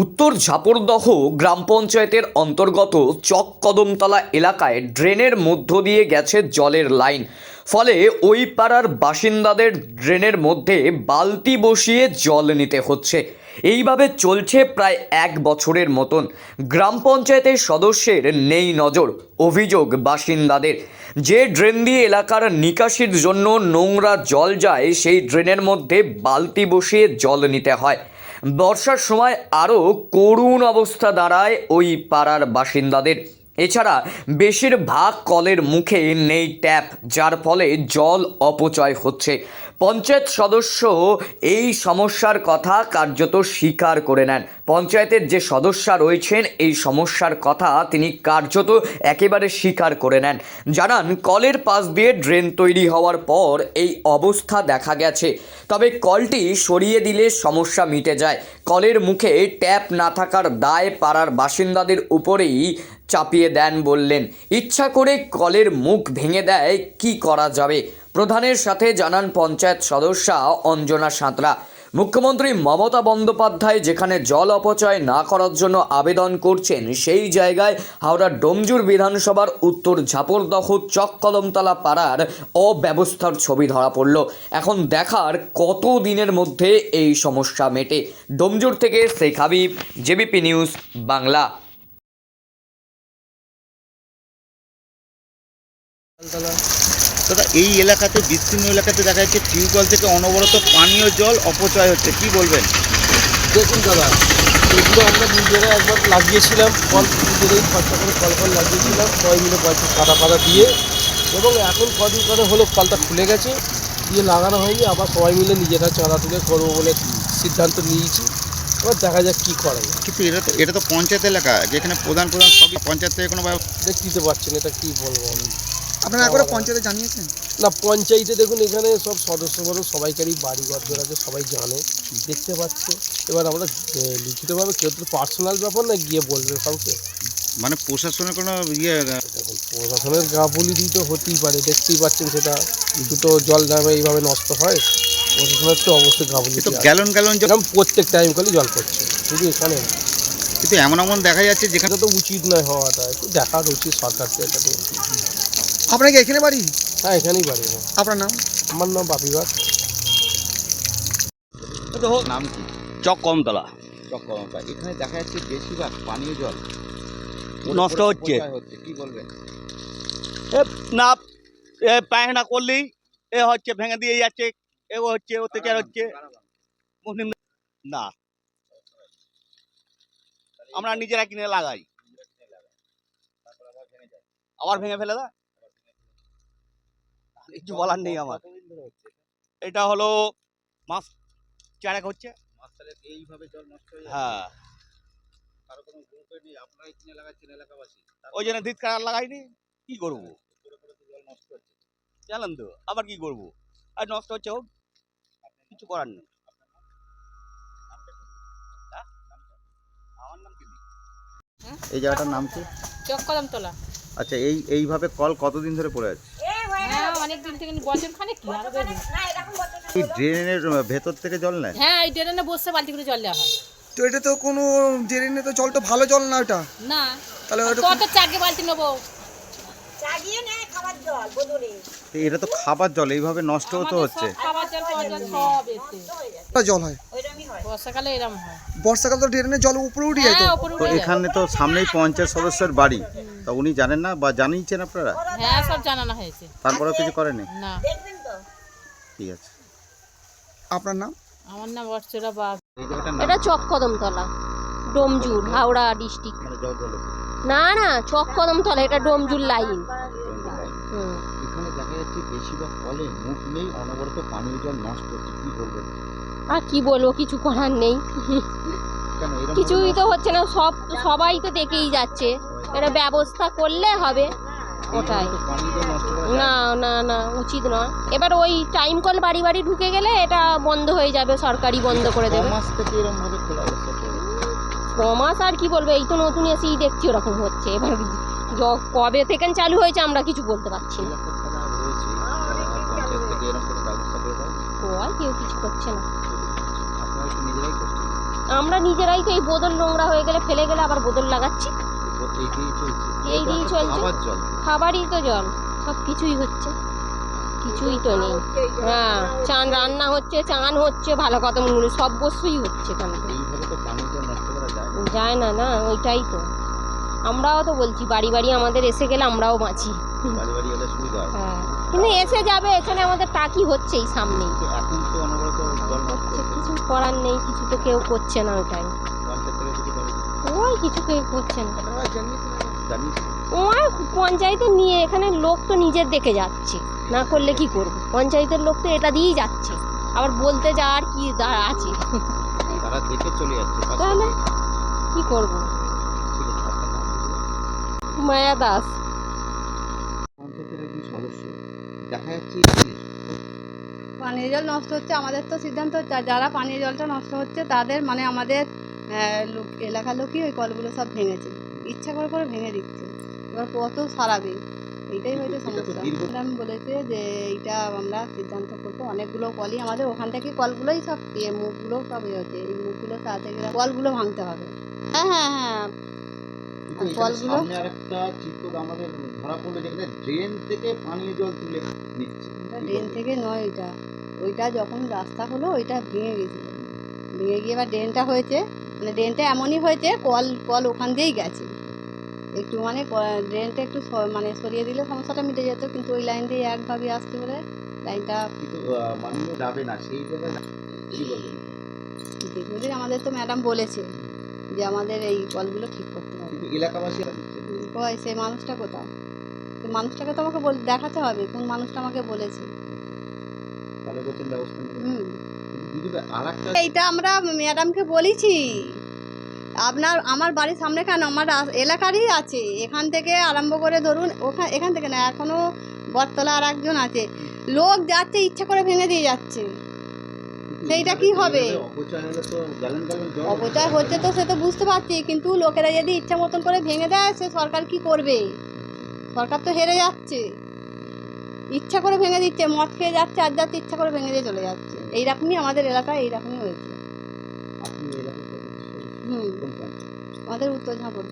উত্তর ঝাপরদহ গ্রাম পঞ্চায়েতের অন্তর্গত চক কদমতলা এলাকায় ড্রেনের মধ্য দিয়ে গেছে জলের লাইন। ফলে ওই পাড়ার বাসিন্দাদের ড্রেনের মধ্যে বালতি বসিয়ে জল নিতে হচ্ছে। এইভাবে চলছে প্রায় এক বছরের মতন। গ্রাম পঞ্চায়েতের সদস্যের নেই নজর, অভিযোগ বাসিন্দাদের। যে ড্রেন দিয়ে এলাকার নিকাশির জন্য নোংরা জল যায়, সেই ড্রেনের মধ্যে বালতি বসিয়ে জল নিতে হয়। বর্ষার সময় আরও করুণ অবস্থা দাঁড়ায় ওই পাড়ার বাসিন্দাদের। এছাড়া বেশিরভাগ কলের মুখে নেই ট্যাপ, যার ফলে জল অপচয় হচ্ছে। পঞ্চায়েত সদস্য এই সমস্যার কথা কার্যত স্বীকার করে নেন। পঞ্চায়েতের যে সদস্যা রয়েছেন, এই সমস্যার কথা তিনি কার্যত একেবারে স্বীকার করে নেন। জানান, কলের পাশ দিয়ে ড্রেন তৈরি হওয়ার পর এই অবস্থা দেখা গেছে। তবে কলটি সরিয়ে দিলে সমস্যা মিটে যায়। কলের মুখে ট্যাপ না থাকার দায় পাড়ার বাসিন্দাদের উপরেই চাপিয়ে দেন বললেন, ইচ্ছা করে কলের মুখ ভেঙে দেয়, কি করা যাবে? প্রধানের সাথে জানান পঞ্চায়েত সদস্যা অঞ্জনা সাঁতরা। মুখ্যমন্ত্রী মমতা বন্দ্যোপাধ্যায় যেখানে জল অপচয় না করার জন্য আবেদন করছেন, সেই জায়গায় হাওড়া ডোমজুর বিধানসভার উত্তর ঝাপরদহ চক কলমতলা পাড়ার অব্যবস্থার ছবি ধরা পড়ল। এখন দেখার কত দিনের মধ্যে এই সমস্যা মেটে। ডোমজুর থেকে শেখ হাবিব, জেবিপি নিউজ বাংলা। দাদা এই এলাকাতে বিস্তীর্ণ এলাকাতে দেখা যাচ্ছে টিউবওয়েল থেকে অনবরত পানীয় জল অপচয় হচ্ছে। কি বলবেন? দেখুন দাদা এগুলো আমরা নিজেরা একবার লাগিয়েছিলাম কল নিজেরাই খরচা করে কল কল লাগিয়েছিলাম সবাই মিলে পয়সা কাটা ফাটা দিয়ে এবং এখন কদিন করে হলো কলটা খুলে গেছে দিয়ে লাগানো হয়নি আবার সবাই মিলে নিজেরা চারা তুলে করব বলে সিদ্ধান্ত নিয়েছি এবার দেখা যাক কী করা যায়। কিন্তু এটা তো এটা তো পঞ্চায়েত এলাকা যেখানে প্রধান প্রধান সবই পঞ্চায়েত থেকে কোনো দেখতে পাচ্ছেন এটা কী বলব আমি। আপনারা একবার পঞ্চায়েতে জানিয়েছেন? না পঞ্চায়েতে দেখুন এখানে সব সদস্য বড় সবাইকারই বাড়ি ঘর ধরে আছে সবাই জানে। দেখতে পাচ্ছে। এবার আমরা লিখিতভাবে কেউ তো পার্সোনাল ব্যাপার না গিয়ে বলবে কাউকে। মানে প্রশাসনের কোনো ইয়ে দেখুন প্রশাসনের গাফুলিটি তো হতেই পারে দেখতেই পাচ্ছেন সেটা। দুটো জল নামে এইভাবে নষ্ট হয় প্রশাসনের তো অবশ্যই আছে। গ্যালন গ্যালন জল প্রত্যেক টাইম কলে জল পড়ছে শুধু এখানে। কিন্তু এমন এমন দেখা যাচ্ছে যেখানে তো উচিত নয় হওয়াটা একটু দেখার উচিত সরকারকে এটা আপনার কি এখানে বাড়ি? হ্যাঁ এখানেই বাড়ি। আপনার নাম? আমার নাম বাপিবার। নাম কি? চক কমতলা চক্রমতা এখানে দেখা যাচ্ছে বেশিরভাগ পানীয় জল। নষ্ট হচ্ছে। কি বলবেন? এ না এ পায়খানা করলেই এ হচ্ছে ভেঙে দিয়ে যাচ্ছে এ হচ্ছে অত্যাচার হচ্ছে। মুসলিম না। আমরা নিজেরা কিনে লাগাই। আবার ভেঙে ফেলে দা কিছু বলার নেই আমার। এটা হলো মাস চারেক হচ্ছে। এইভাবে জল নষ্ট হ্যাঁ ওই জন্য ধিৎকার লাগাইনি? কি করব? জল জানেন তো আবার কি করব? আর নষ্ট হচ্ছে হোক কিছু করার নেই। হ্যাঁ? আমার নাম কি? এই জায়গাটার নাম কি? চক কদম তোলা আচ্ছা এই এইভাবে কল কতদিন ধরে পড়ে আছে? হ্যাঁ অনেক দিন থেকে বছর খানে কি আরও এই ড্রেনের ভেতর থেকে জল নেয় হ্যাঁ এই ড্রেনে বসে বালতি করে জল দেওয়া হয়। তো এটা তো কোনো ড্রেনে তো জল তো ভালো জল না ওটা। না তাহলে ওটা কত চারটে বালতি নেব? তো এটা তো খাবার জল এইভাবে নষ্ট তো হচ্ছে। খাবার জল সব এতে। জল হয়। বর্ষাকালে হয়। বর্ষাকাল তো ড্রেনের জল উপরে উঠে যায় তো হ্যাঁ তো। এখানে তো সামনেই পঞ্চায়েত সদস্যের বাড়ি। তা উনি জানেন না বা জানিয়েছেন আপনারা? হ্যাঁ সব জানানো হয়েছে। তারপরেও কিছু করেনি? না। ঠিক আছে। আপনার নাম? আমার নাম এই জায়গাটার এটা চক কদমতলা ডোমজুর হাওড়া ডিস্ট্রিক্ট। মানে না না চক কদমতলা এটা ডোমজুর লাইন। হুম। এখানে দেখা যাচ্ছে বেশিরভাগ কলে মুখ নেই অনবরত পানীয় জল নষ্ট হচ্ছে। কি বলবেন? আর কি বলব কিছু করার নেই। কিছুই তো হচ্ছে না সব সবাই তো দেখেই যাচ্ছে। এটা ব্যবস্থা করলে হবে। ওটাই। না না না উচিত নয়। এবার ওই টাইম কল বাড়ি বাড়ি ঢুকে গেলে এটা বন্ধ হয়ে যাবে সরকারি বন্ধ করে দেবে। চলে মাস আর কি বলব? এই তো নতুন এসেই দেখছি ওরকম হচ্ছে। এবার য- কবে থেকে চালু হয়েছে আমরা কিছু বলতে পারছি না। কয় কেউ কিছু করছে না। আমরা নিজেরাই তো এই বোতল নোংরা হয়ে গেলে ফেলে গেলে আবার বোতল লাগাচ্ছি। এই দিয়েই চলছে। খাবারই তো জল। সব কিছুই হচ্ছে। কিছুই তো নেই। হ্যাঁ চান রান্না হচ্ছে চান হচ্ছে ভালো কথা মনে সব বস্তুই হচ্ছে এখানে। যায় না। না ওইটাই তো। আমরাও তো বলছি বাড়ি বাড়ি আমাদের এসে গেলে আমরাও বাঁচি। হয়। কিন্তু এসে যাবে এখানে আমাদের টাকি হচ্ছে এই সামনেই। এখন তো হচ্ছে কিছু করার নেই কিছু তো কেউ করছে না ওটাই। ওই কিছু কেউ করছে না। ওই পঞ্চায়েতে নিয়ে এখানে লোক তো নিজের দেখে যাচ্ছে না করলে কি করব? পঞ্চায়েতের লোক তো এটা দিয়েই যাচ্ছে। আবার বলতে যাওয়ার কি আছে। তারা দেখে চলে যাচ্ছে তাহলে? কি করব। মায়া দাস। পঞ্চায়েতের একজন সদস্য। দেখা যাচ্ছে পানীয় জল নষ্ট হচ্ছে আমাদের তো সিদ্ধান্ত যারা পানীয় জলটা নষ্ট হচ্ছে তাদের মানে আমাদের লোক এলাকার লোকই ওই কলগুলো সব ভেঙেছে। ইচ্ছা করে করে ভেঙে দিচ্ছে। এবার কত সারাবে? এইটাই হয়তো এটা সমস্যা। ম্যাডাম বলেছে যে এইটা আমরা সিদ্ধান্ত করব। অনেকগুলো কলই আমাদের ওখান থেকে কলগুলোই সব ইয়ে মুখগুলো সব ইয়ে হচ্ছে। এই মুখগুলো তাড়াতাড়ি কলগুলো ভাঙতে হবে। হ্যাঁ হ্যাঁ হ্যাঁ। কলগুলো? আরেকটা চিত্র আমাদের ধরা পড়ল যেখানে ড্রেন থেকে পানীয় জল তুলে নিচ্ছে। ড্রেন থেকে নয় ওইটা ওইটা যখন রাস্তা হলো ওইটা ভেঙে গেছিল ভেঙে গিয়ে এবার ড্রেনটা হয়েছে। মানে ড্রেনটা এমনই হয়েছে কল কল ওখান দিয়েই গেছে। একটু মানে ড্রেনটা একটু মানে সরিয়ে দিলে সমস্যাটা মিটে যেত কিন্তু ওই লাইন দিয়ে একভাবে আসতে হলে লাইনটা যাবে না সেই আমাদের তো ম্যাডাম বলেছে যে আমাদের এই কলগুলো ঠিক করতে হবে। এলাকাবাসী সেই মানুষটা কোথাও? সেই মানুষটাকে তো আমাকে দেখাতে হবে কোন মানুষটা আমাকে বলেছে? তাহলে ব্যবস্থা এইটা আমরা ম্যাডামকে বলেছি। আপনার আমার বাড়ির সামনে কেন? আমার এলাকারই আছে। এখান থেকে আরম্ভ করে ধরুন ওখান এখান থেকে না এখনও বটতলা আর একজন আছে। লোক যাচ্ছে ইচ্ছা করে ভেঙে দিয়ে যাচ্ছে। সেইটা কি হবে? অপচয় হচ্ছে তো সে তো বুঝতে পারছি কিন্তু লোকেরা যদি ইচ্ছা মতন করে ভেঙে দেয় সে সরকার কি করবে? সরকার তো হেরে যাচ্ছে। ইচ্ছা করে ভেঙে দিচ্ছে মদ খেয়ে যাচ্ছে আর যাচ্ছে ইচ্ছা করে ভেঙে দিয়ে চলে যাচ্ছে। এইরকমই আমাদের এলাকায় এইরকমই হয়েছে। হুম। আমাদের উত্তর আপনার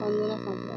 সঞ্জনা সাঁতরা।